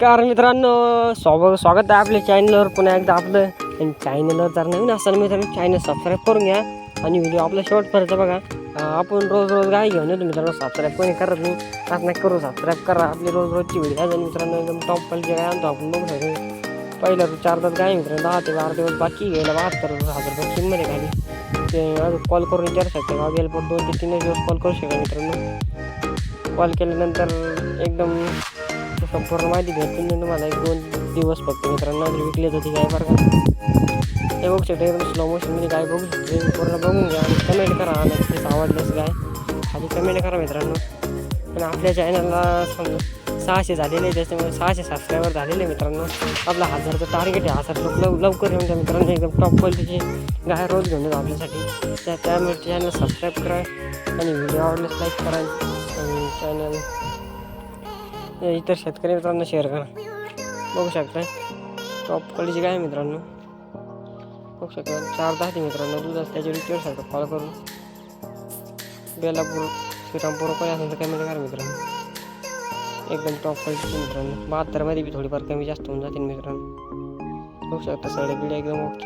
नमस्कार मित्रांनो स्वाग स्वागत आहे आपल्या चॅनलवर पुन्हा एकदा आपलं आणि चॅनलवर जर नवीन असाल मित्रांनो चॅनल सबस्क्राईब करून घ्या. आणि व्हिडिओ आपला शेवटपर्यंत बघा. आपण रोज रोज गाय घेऊन येतो मित्रांनो सबस्क्राईब कोणी करत नाही असं नाही करू सबस्क्राईब करा. आपली रोज रोजची व्हिडिओ आणि मित्रांनो एकदम टॉप क्वालिटी गाय आणतो आपण बघू शकतो. पहिला चार तास गाय मित्रांनो दहा ते बारा दिवस बाकी घ्यायला बहात्तर हजार रुपये किंमत आहे खाली ते कॉल करून विचारू शकता. गाव गेलं पण दोन ते तीन दिवस कॉल करू शकता मित्रांनो. कॉल केल्यानंतर एकदम संपूर्ण माहिती भेटून देईन मला एक दोन दिवस फक्त मित्रांनो विकले होती गाय बरं का. हे बघू शकते एकदम स्लो मोशनमध्ये गाय बघू शकते. पूर्ण बघून घ्या आणि कमेंट करा. आणि आवडलंच काय. गाय कमेंट करा मित्रांनो. आणि आपल्या चॅनलला समजा सहाशे झालेले त्याच्यामुळे सहाशे सबस्क्रायबर झालेले मित्रांनो. आपला हजारचं टार्गेट आहे. हजार लोक लव लवकर येऊन त्या मित्रांनो. एकदम टॉप क्वालिटीची गाय रोज घेऊन येतो आपल्यासाठी. त्या त्यामुळे चॅनल सबस्क्राईब करा. आणि व्हिडिओ आवडल्यास लाईक करा. आणि चॅनल इतर शेतकरी मित्रांना शेअर करा. बघू शकता टॉप क्वालिटीची काय मित्रांनो? बघू शकता चार दहा ते मित्रांनो दूध असतं त्याच्या विचारू शकता कॉल करून. बेलापूर श्रीरामपूर काही असेल तर कमेंट करा मित्रांनो. एकदम टॉप क्वालिटीची मित्रांनो. बहात्तरमध्ये बी थोडीफार कमी जास्त होऊन जातील मित्रांनो. बघू शकता सगळे पिढी एकदम ओके